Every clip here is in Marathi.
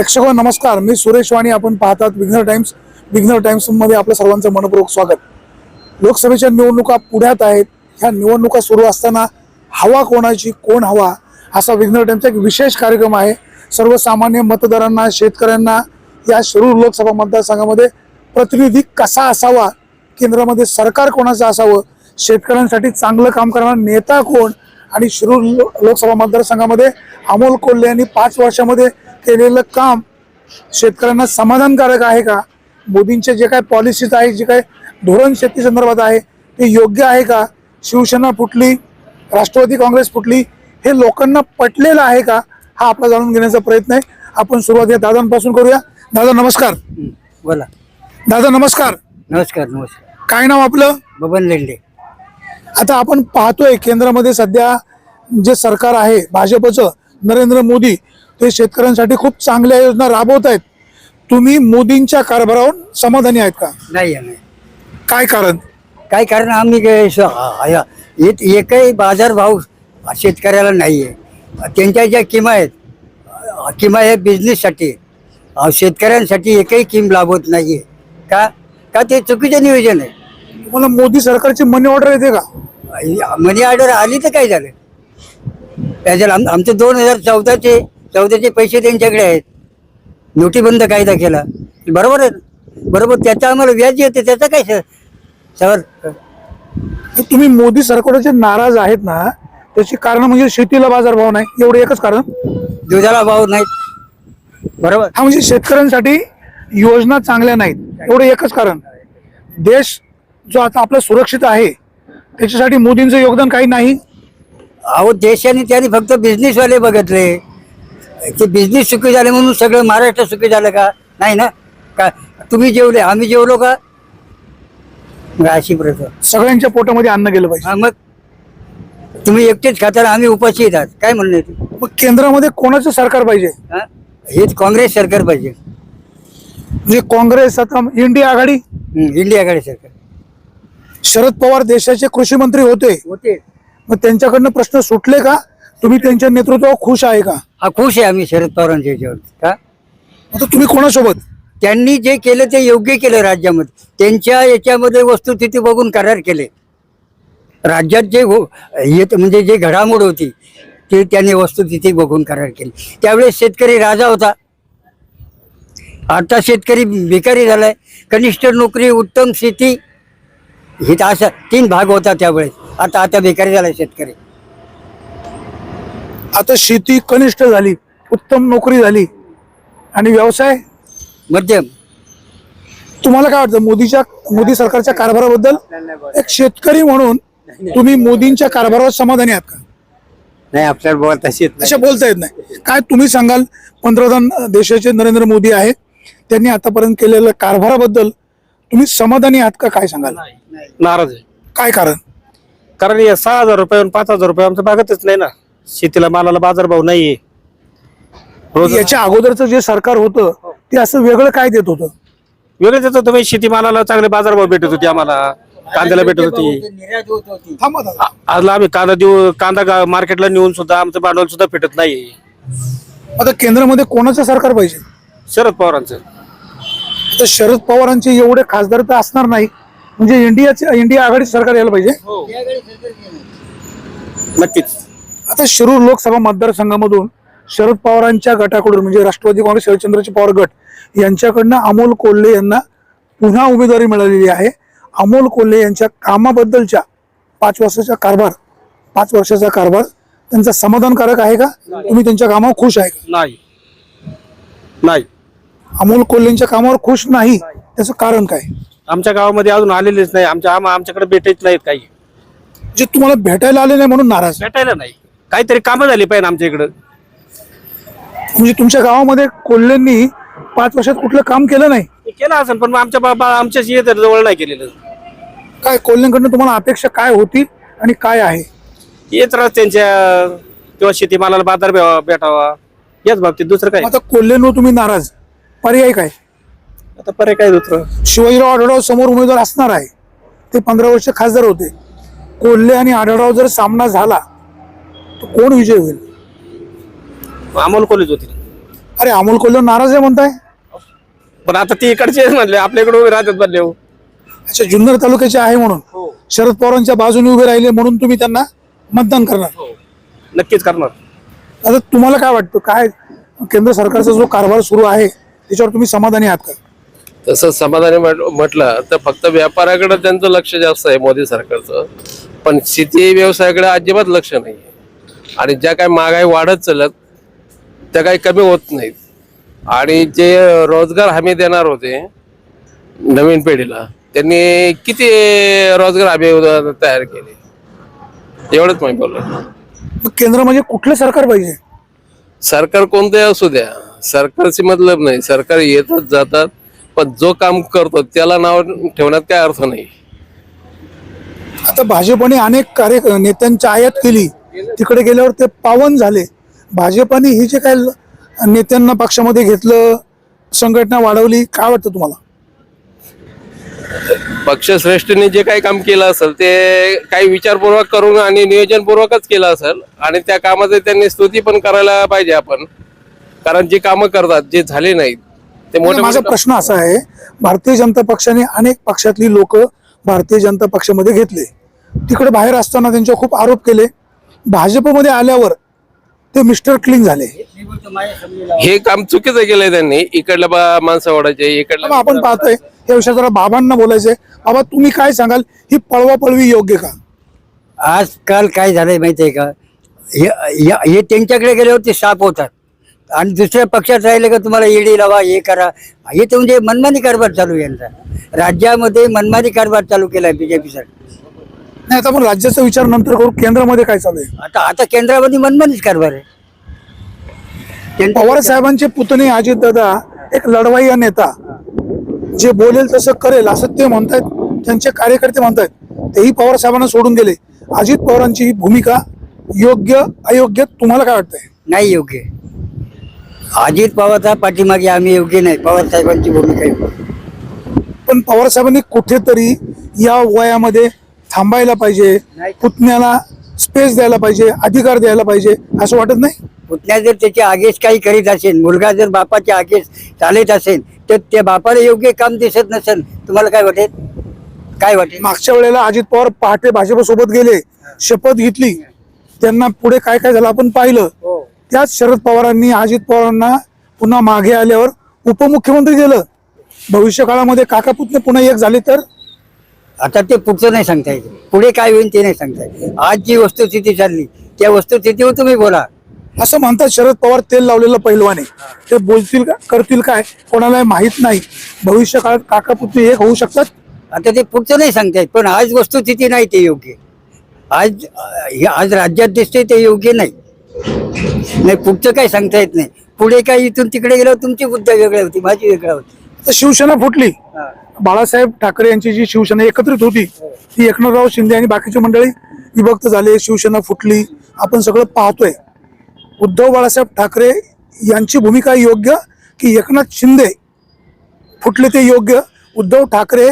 प्रेक्षक नमस्कार. मी सुरेश वाणी आपण पाहतात विघ्नर टाइम्स. विघ्नर टाइम्समध्ये आपलं सर्वांचं मनपूर्वक स्वागत. लोकसभेच्या निवडणुका पुढ्यात आहेत. ह्या निवडणुका सुरू असताना हवा कोणाची कोण हवा असा विघ्नर टाइम्सचा एक विशेष कार्यक्रम आहे. सर्वसामान्य मतदारांना शेतकऱ्यांना या शिरूर लोकसभा मतदारसंघामध्ये प्रतिनिधी कसा असावा केंद्रामध्ये सरकार कोणाचं असावं शेतकऱ्यांसाठी चांगलं काम करणारा नेता कोण आणि शिरूर लोकसभा मतदारसंघामध्ये अमोल कोल्हे यांनी पाच वर्षामध्ये केलेलं काम शेतकऱ्यांना समाधानकारक आहे का? मोदींचे जे काय पॉलिसीज आहे जे काय धोरण शेती संदर्भात आहे ते योग्य आहे का? शिवसेना फुटली राष्ट्रवादी काँग्रेस फुटली हे लोकांना पटलेलं आहे का? हा आपला जाणून घेण्याचा प्रयत्न आहे. आपण सुरुवात या दादांपासून करूया. दादा नमस्कार. बोला. दादा नमस्कार. नमस्कार नमस्कार. काय नाव आपलं? बबन लेंडे. आता आपण पाहतोय केंद्रामध्ये सध्या जे सरकार आहे भाजपचं नरेंद्र मोदी ते शेतकऱ्यांसाठी खूप चांगल्या योजना राबवत आहेत. तुम्ही मोदींच्या कारभारावर समाधानी आहेत का? नाही आहे, नाही. काय कारण? काय कारण आम्ही काय स- आ- एक- एकही बाजारभाव शेतकऱ्याला नाही आहे त्यांच्या ज्या किमा आहेत अ, किमा आहे बिझनेससाठी शेतकऱ्यांसाठी एकही किम लाभत नाही आहे का? का ते चुकीचं नियोजन आहे? तुम्हाला मोदी सरकारची मनी ऑर्डर येते का? मनी ऑर्डर आली तर काय झालं? त्याच्याला आम आमचे दोन हजार चौदाचे चौदाचे पैसे त्यांच्याकडे आहेत. नोटीबंद कायदा केला. बरोबर आहे? बरोबर त्याचं आम्हाला व्याज येते त्याचं काय सर सर तुम्ही मोदी सरकारचे नाराज आहेत ना त्याची कारण म्हणजे शेतीला बाजारभाव नाही. एवढं एकच कारण? दुधाला भाव नाहीत बरोबर? हा म्हणजे शेतकऱ्यांसाठी योजना चांगल्या नाहीत. एवढं एकच कारण. देश जो आता आपला सुरक्षित आहे त्याच्यासाठी मोदींचं योगदान काही नाही. अहो देशाने त्यांनी फक्त बिझनेसवाले बघितले. ते बिझनेस सुखी झाले म्हणून सगळं महाराष्ट्र सुखी झालं का? नाही ना? का तुम्ही जेवले आम्ही जेवलो का? मग अशी प्रथा. सगळ्यांच्या पोटामध्ये अन्न गेलं पाहिजे. हा, मग तुम्ही एकटेच खाता आम्ही उपाशी येतात. काय म्हणणं आहे ते? मग केंद्रामध्ये कोणाचं सरकार पाहिजे? हा? हेच काँग्रेस सरकार पाहिजे. म्हणजे काँग्रेस आता इंडिया आघाडी? हम्म, इंडिया आघाडी सरकार. शरद पवार देशाचे कृषी मंत्री होते. होते. मग त्यांच्याकडनं प्रश्न सुटले का? तुम्ही त्यांच्या नेतृत्वावर खुश आहे का? हा खुश आहे आम्ही शरद पवारांच्या याच्यावर का? आता तुम्ही कोणासोबत? त्यांनी जे केलं ते योग्य केलं राज्यामध्ये. त्यांच्या याच्यामध्ये वस्तुस्थिती बघून करार केले. राज्यात जे हो येत म्हणजे जे घडामोड होती ते त्यांनी वस्तुस्थिती बघून करार केली. त्यावेळेस शेतकरी राजा होता. आता शेतकरी भिकारी झालाय. कनिष्ठ नोकरी उत्तम शेती हे तर अशा तीन भाग होता त्यावेळेस. आता आता भिकारी झालाय शेतकरी. आता शेती कनिष्ठ झाली उत्तम नोकरी झाली आणि व्यवसाय मध्यम. तुम्हाला काय वाटतं मोदीच्या मोदी सरकारच्या कारभाराबद्दल? एक शेतकरी म्हणून तुम्ही मोदींच्या कारभारावर समाधानी आहात का? नाही आपल्याला बोलता येत नाही. अशा बोलता येत नाही. काय तुम्ही सांगाल पंतप्रधान देशाचे नरेंद्र मोदी आहेत त्यांनी आतापर्यंत केलेल्या कारभाराबद्दल तुम्ही समाधानी आहात का काय सांगाल? नाराज आहे. काय कारण? कारण या सहा हजार रुपये पाच हजार रुपये आमचं भागतच नाही ना. शेतीला मालाला बाजारभाव नाहीये. रोज याच्या अगोदरचं जे सरकार होतं ते असं वेगळं काय देत होतं? वेगळं देत तुम्ही शेती मालाला चांगले बाजारभाव भेटत होती आम्हाला. कांद्याला भेटत होती. निर्यात होत होती थांबा दादा. आ- आजला आम्ही कांदा देऊ कांदा मार्केटला नेऊन सुद्धा आमचं भांडवल सुद्धा भेटत नाही आता केंद्रामध्ये कोणाचं सरकार पाहिजे? शरद पवारांचं. तर शरद पवारांचे एवढे खासदार तर असणार नाही. म्हणजे इंडियाचे इंडिया आघाडीचं सरकार यायला पाहिजे? नक्कीच. आता शिरूर लोकसभा मतदारसंघामधून शरद पवारांच्या गटाकडून म्हणजे राष्ट्रवादी काँग्रेस शरदचंद्रचे पवार गट यांच्याकडनं अमोल कोल्हे यांना पुन्हा उमेदवारी मिळालेली आहे. अमोल कोल्हे यांच्या कामाबद्दलच्या पाच वर्षाचा कारभार पाच वर्षाचा कारभार त्यांचा समाधानकारक आहे का? तुम्ही त्यांच्या कामावर खुश आहे का? नाही. नाही. अमोल कोल्हेंच्या कामावर खुश नाही. त्याचं कारण काय? आमच्या गावामध्ये अजून आलेलेच नाही. आमच्या आम- आमच्याकडे भेटत नाहीत काही. जे तुम्हाला भेटायला आले नाही म्हणून नाराज. भेटायला नाही. काहीतरी कामं झाली पाहिजे आमच्या इकडं. म्हणजे तुमच्या गावामध्ये कोल्हेंनी पाच वर्षात कुठलं काम केलं नाही? केलं असेल पण मग आमच्या बाबा आमच्याशी येत जवळ नाही केलेलं. काय कोल्हेंकडनं तुम्हाला अपेक्षा काय होती आणि काय आहे? येत रस्त्यांच्या किंवा शेतीमालाला बाजार भेटावा. याच बाबतीत दुसरं काय? आता कोल्हेंवर तुम्ही नाराज. पर्याय काय? आता पर्याय काय दुसरं? शिवाजीराव आढळराव समोर उमेदवार असणार आहे. ते पंधरा वर्ष खासदार होते. कोल्हे आणि आढळराव जर सामना झाला तर कोण विजय होईल? अमोल कोल्हेच होती अरे अमोल कोल्हे नाराज आहे म्हणताय? पण आता ती इकडचे म्हणले आपल्याकडे उभे राहतात म्हणले हो. अच्छा जुन्नर तालुक्याचे आहे म्हणून. शरद पवारांच्या बाजूने उभे राहिले म्हणून तुम्ही त्यांना मतदान करणार. नक्कीच करणार. आता तुम्हाला काय वाटतं? काय केंद्र सरकारचा जो कारभार सुरू आहे त्याच्यावर तुम्ही समाधानी आहात का? तसं समाधानी म्हट- म्हटलं तर फक्त व्यापाराकडे त्यांचं लक्ष जास्त आहे मोदी सरकारचं. पण शेती व्यवसायाकडे अजिबात लक्ष नाही आणि ज्या काही महागाई वाढत चालत त्या काही कमी होत नाहीत. आणि जे रोजगार हमी देणार होते नवीन पिढीला त्यांनी किती रोजगार हमी तयार केले? एवढंच माहिती बोललो. मग केंद्र म्हणजे कुठलं सरकार पाहिजे? सरकार कोणते असू द्या. सरकारची मतलब नाही. सरकार येतात जातात पण जो काम करतो त्याला नाव ठेवण्यात काय अर्थ नाही. आता भाजपने अनेक कार्य नेत्यांची आयात केली. तिकडे गेल्यावर ते पावन झाले. भाजपने ही जे काय नेत्यांना पक्षामध्ये घेतलं संघटना वाढवली काय वाटतं तुम्हाला? पक्षश्रेष्ठीने जे काही काम केलं असेल ते काही विचारपूर्वक करून आणि नियोजनपूर्वकच केलं असेल आणि त्या कामाचे त्यांनी स्तुती पण करायला पाहिजे आपण. कारण जी कामं करतात जे झाले नाहीत ते मोठे माझा प्रश्न असा आहे भारतीय जनता पक्षाने अनेक पक्षातली लोक भारतीय जनता पक्षामध्ये घेतले. तिकडे बाहेर असताना त्यांच्यावर खूप आरोप केले. भाजपमध्ये आल्यावर ते मिस्टर क्लीन झाले. हे काम चुकीचं केलंय त्यांनी. इकडल्या बा- माणसं ओढायचे मग इकडल्या आपण पाहतोय. या विषयात जरा बाबांना बोलायचंय. बाबा तुम्ही काय सांगाल? ही पळवापळवी योग्य का? आजकाल काय झालंय माहितीये का? हे या- हे त्यांच्याकडे गेल्यावर ते साप होतात. आणि दुसऱ्या पक्षात राहिले का तुम्हाला ईडी लावा हे करा. हे तर म्हणजे मनमानी कारभार चालू आहे यांचा. राज्यामध्ये मनमानी कारभार चालू केलाय बीजेपी सरकार. नाही आता आपण राज्याचा विचार नंतर करू. केंद्रामध्ये काय चालू आहे? आता आता केंद्रामध्ये मनमानीच कारभार आहे. पवार साहेबांचे पुतणे अजित दादा एक लढवाई नेता. जे बोलेल तसं करेल असं ते म्हणतायत. त्यांचे कार्यकर्ते म्हणतायत. तेही पवार साहेबांना सोडून गेले. अजित पवारांची ही भूमिका योग्य अयोग्य तुम्हाला काय वाटतंय? नाही योग्य. अजित पवारचा पाठीमागे आम्ही योग्य नाही. पवार साहेबांची भूमिका पण पवार साहेबांनी कुठेतरी या वयामध्ये थांबायला पाहिजे. पुतण्याला स्पेस द्यायला पाहिजे अधिकार द्यायला पाहिजे असं वाटत नाही? पुतण्या जर त्याच्या आगेस काही करीत असेल मुलगा जर बापाच्या आगेस चालत असेल तर त्या बापाला योग्य काम दिसत नसेल तुम्हाला काय वाटेल? काय वाटेल? मागच्या वेळेला अजित पवार पहाटे भाजपसोबत गेले शपथ घेतली. त्यांना पुढे काय काय झालं आपण पाहिलं. त्याच शरद पवारांनी अजित पवारांना पुन्हा मागे आल्यावर उपमुख्यमंत्री केलं भविष्य काळामध्ये काका पुतणे पुन्हा एक झाले तर? आता ते पुढचं नाही सांगता येत. पुढे काय होईल ते नाही सांगता येत. आज जी वस्तुस्थिती चालली त्या वस्तुस्थितीवर तुम्ही बोला. असं म्हणतात शरद पवार तेल लावलेलं पैलवाने. ते बोलतील का करतील काय कोणाला माहीत नाही. भविष्य काळात काका पुतणे एक होऊ शकतात? आता ते पुढचं नाही सांगता येत पण आज वस्तुस्थिती नाही ते योग्य. आज हे आज राज्यात दिसते ते योग्य नाही. नाही पुढचं काय सांगता येत नाही. पुढे काय इथून तिकडे गेल्यावर तुमची बुद्ध वेगळी होती माझी वेगळी होती. तर शिवसेना फुटली. बाळासाहेब ठाकरे यांची जी शिवसेना एकत्रित होती ती एकनाथराव शिंदे आणि बाकीची मंडळी विभक्त झाले शिवसेना फुटली. आपण सगळं पाहतोय. उद्धव बाळासाहेब ठाकरे यांची भूमिका योग्य की एकनाथ शिंदे फुटले ते योग्य? उद्धव ठाकरे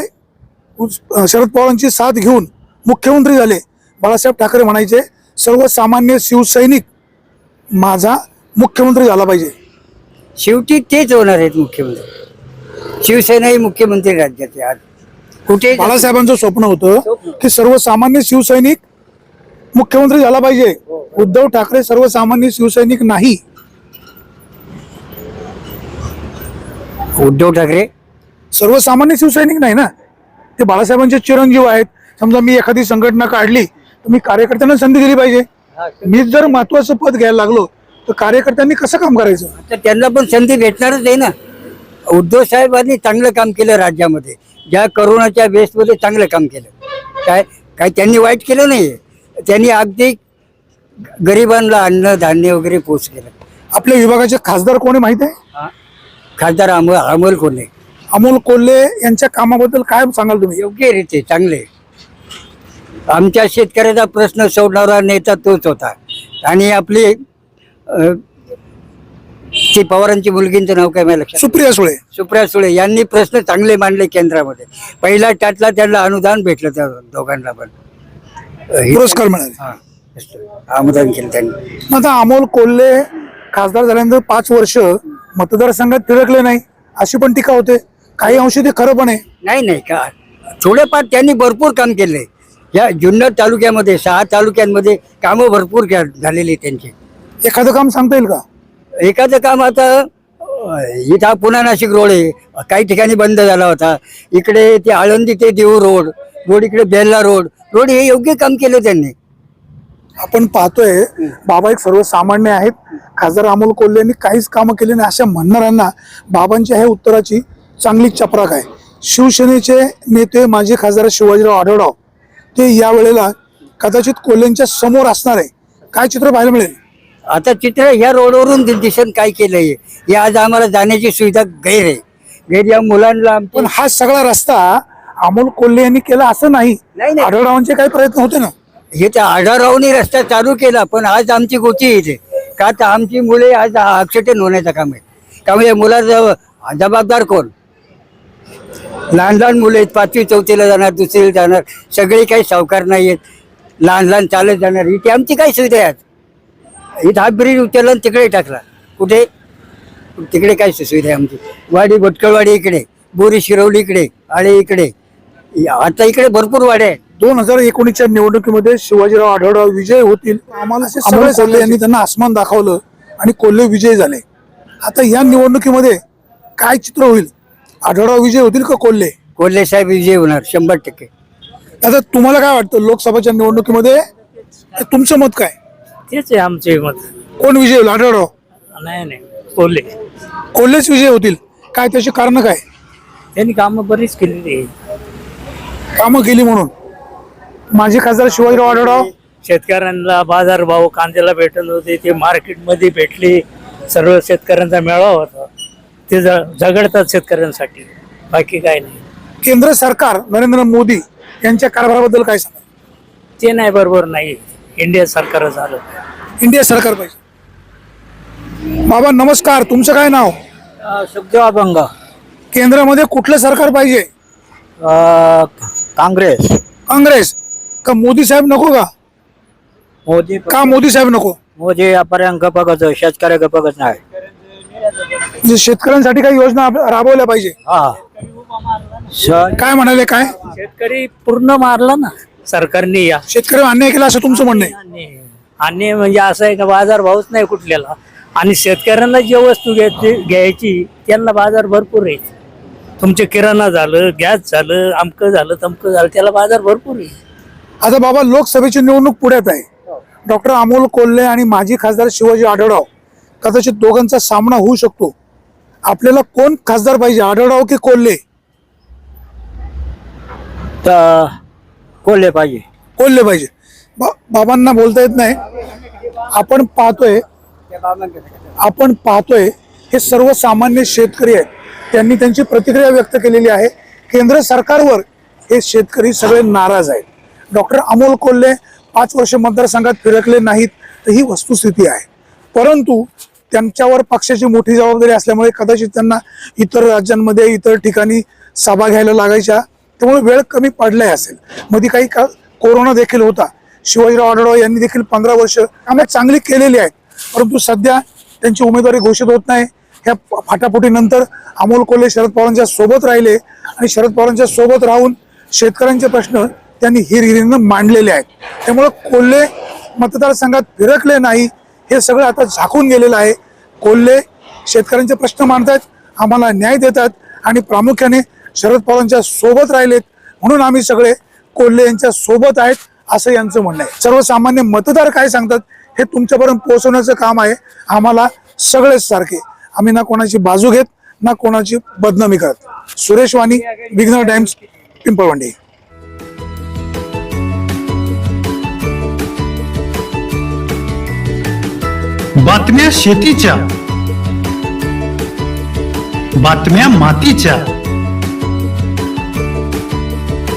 उस- शरद पवारांची साथ घेऊन मुख्यमंत्री झाले. बाळासाहेब ठाकरे म्हणायचे सर्वसामान्य शिवसैनिक माझा मुख्यमंत्री झाला पाहिजे. शेवटी तेच होणार आहेत मुख्यमंत्री. शिवसेना ही मुख्यमंत्री राज्याचे आज. कुठे बाळासाहेबांचं स्वप्न होतं की सर्वसामान्य शिवसैनिक मुख्यमंत्री झाला पाहिजे. उद्धव ठाकरे सर्वसामान्य शिवसैनिक नाही. उद्धव ठाकरे? सर्वसामान्य शिवसैनिक नाही ना? ते बाळासाहेबांचे चिरंजीव आहेत. समजा मी एखादी संघटना काढली तर मी कार्यकर्त्यांना संधी दिली पाहिजे. मी जर महत्वाचं पद घ्यायला लागलो तर कार्यकर्त्यांनी कसं काम करायचं? त्यांना पण संधी भेटणारच आहे ना. उद्धव साहेबांनी चांगलं काम केलं राज्यामध्ये. ज्या करोनाच्या बेसमध्ये चांगलं काम केलं. काय काय त्यांनी वाईट केलं नाही त्यांनी अगदी गरिबांना अन्न धान्य वगैरे पोच केलं. आपल्या विभागाचे खासदार कोणी माहीत आहे? खासदार अमोल अमोल कोल्हे. अमोल कोल्हे यांच्या कामाबद्दल काय सांगाल तुम्ही? योग्य रीते चांगले. आमच्या शेतकऱ्याचा प्रश्न सोडणारा नेता तोच होता. आणि आपली ती पवारांची मुलगींचं नाव काय मला लक्षात सुप्रिया सुळे. सुप्रिया सुळे यांनी प्रश्न चांगले मांडले केंद्रामध्ये. पहिला त्यातला त्यांना अनुदान भेटलं त्या दोघांना पण. हे- पुरस्कार मिळाले. हा, अनुदान केलं त्यांनी. मग आता अमोल कोल्हे खासदार झाल्यानंतर पाच वर्ष मतदारसंघात फिरकले नाही अशी पण टीका होते. काही अंशी ते खरं पण आहे. नाही नाही का? थोडेफार त्यांनी भरपूर काम केले. या जुन्नर तालुक्यामध्ये सहा तालुक्यांमध्ये कामं भरपूर झालेली त्यांची. एखादं काम सांगता येईल का? एखादं काम आता इथं पुन्हा नाशिक रोड आहे. काही ठिकाणी बंद झाला होता. इकडे ते आळंदी ते देऊ रोड रोड इकडे बेल्ला रोड रोड हे योग्य काम केलं त्यांनी. आपण पाहतोय बाबा एक सर्वसामान्य आहेत. खासदार अमोल कोल्हे यांनी काहीच कामं केली नाही अशा म्हणणाऱ्यांना बाबांच्या ह्या उत्तराची चांगली चपराक आहे. शिवसेनेचे नेते माजी खासदार शिवाजीराव आढळराव ते या वेळेला कदाचित कोल्हेंच्या समोर असणार आहे. काय चित्र पाहायला मिळेल? आता चित्र ह्या रोडवरून दि- दिसन काय केलंय? हे आज आम्हाला जाण्याची सुविधा गैर आहे. गैर या मुलांना आमच्या- पण हा सगळा रस्ता अमोल कोल्हे यांनी केला असं नाही. नाही, नाही. आढळरावांचे काही प्रयत्न होते ना? हे तर आढळरावनी रस्ता चालू केला पण आज आमची गोची येते का तर आमची मुले आज ऍक्सिडेंट होण्याचं काम आहे. त्यामुळे मुलाचं जबाबदार कोण? लहान लहान मुलं आहेत पाचवी चौथीला जाणार दुसरीला जाणार सगळे काही सावकार नाही आहेत लहान लहान चालत जाणार इथे आमची काय सुविधा आहेत इथं हा ब्रिज उचलला आणि तिकडे टाकला. कुठे? तिकडे काय सुविधा आहे आमची? वाडी भटकळवाडी इकडे बोरी शिरवली इकडे आळे इकडे. आता इकडे भरपूर वाड्या आहेत. दोन हजार एकोणीसच्या निवडणुकीमध्ये शिवाजीराव आढळराव विजय होतील. आम्हाला कोल्हे यांनी त्यांना आसमान दाखवलं आणि कोल्हे विजय झाले. आता या निवडणुकीमध्ये काय चित्र होईल? आढळराव विजय होतील का कोल्हे? कोल्हे साहेब विजय होणार शंभर टक्के. आता तुम्हाला काय वाटतं? लोकसभाच्या निवडणुकीमध्ये तुमचं मत काय? तेच आहे आमचे मत कोण विजय? होईल आढळराव नाही नाही. कोल्हे. कोल्हेच विजय होतील. काय त्याची कारण काय? त्यांनी कामं बरीच केलेली आहे कामं केली म्हणून. माजी खासदार शिवाजीराव आढळराव? शेतकऱ्यांना बाजारभाव कांद्याला भेटत होते ते मार्केटमध्ये भेटले. सर्व शेतकऱ्यांचा मेळावा होता. ते ज- झगडतात शेतकऱ्यांसाठी. बाकी काय नाही. केंद्र सरकार नरेंद्र मोदी यांच्या कारभाराबद्दल काय सांगा ते नाही बरोबर नाही. इंडिया सरकार झालं. इंडिया सरकार पाहिजे. बाबा नमस्कार. तुमचं काय नाव? सुखदेव अभंग केंद्रामध्ये कुठलं सरकार पाहिजे? काँग्रेस. काँग्रेस. का मोदी साहेब नको का? मोदी का मोदी साहेब नको? मोदी यापर्यंत गपगच शेतकऱ्या गपगच नाही. म्हणजे शेतकऱ्यांसाठी काही योजना आप- राबवल्या पाहिजे. हा. काय म्हणाले काय? शेतकरी पूर्ण मारला ना. सरकारने या. शेतकरी अन्याय केला असं तुमचं म्हणणं आहे? आणि आणि म्हणजे असं आहे का बाजार भावच नाही कुठल्याला. आणि शेतकऱ्यांना जे वस्तू घ्यायची घ्यायची त्यांना बाजार भरपूर आहे. तुमचे किराणा झालं गॅस झालं अमकं झालं तमकं झालं त्याला बाजार भरपूर आहे. आता बाबा लोकसभेची निवडणूक पुढ्यात आहे. डॉक्टर अमोल कोल्हे आणि माजी खासदार शिवाजी आढळराव कदाचित दोघांचा सामना होऊ शकतो. आपल्याला कोण खासदार पाहिजे आढळराव की कोल्हे? तर कोल्हे पाहिजे. कोल्हे पाहिजे. बा- बाबांना बोलता येत नाही. आपण पाहतोय आपण पाहतोय हे सर्वसामान्य शेतकरी आहेत. त्यांनी त्यांची प्रतिक्रिया व्यक्त केलेली आहे. केंद्र सरकारवर हे शेतकरी सगळे नाराज आहेत. डॉक्टर अमोल कोल्हे पाच वर्ष मतदारसंघात फिरकले नाहीत तर ही वस्तुस्थिती आहे. परंतु त्यांच्यावर पक्षाची मोठी जबाबदारी असल्यामुळे कदाचित त्यांना इतर राज्यांमध्ये इतर ठिकाणी सभा घ्यायला लागायच्या. त्यामुळे वेळ कमी पडलाही असेल. मध्ये काही काळ कोरोना देखील होता. शिवाजीराव आढळराव यांनी देखील पंधरा वर्ष कामे चांगली केलेली आहेत. परंतु सध्या त्यांची उमेदवारी घोषित होत नाही. ह्या फाटाफुटीनंतर अमोल कोल्हे शरद पवारांच्या सोबत राहिले आणि शरद पवारांच्या सोबत राहून शेतकऱ्यांचे प्रश्न त्यांनी हिरहिरीनं मांडलेले आहेत. त्यामुळं कोल्हे मतदारसंघात फिरकले नाही हे सगळं आता झाकून गेलेलं आहे. कोल्हे शेतकऱ्यांचे प्रश्न मांडतात आम्हाला न्याय देतात आणि प्रामुख्याने शरद पवारांच्या सोबत राहिलेत. म्हणून आम्ही सगळे कोल्हे यांच्या सोबत आहेत असं यांचं म्हणणं आहे. सर्वसामान्य मतदार काय सांगतात हे तुमच्यापर्यंत पोहोचवण्याचं काम आहे. आम्हाला सगळेच सारखे. आम्ही ना कोणाची बाजू घेत ना कोणाची बदनामी करत. सुरेश वाणी विघ्न टाइम्स पिंपळवंडी. बातम्या शेतीच्या बातम्या मातीच्या.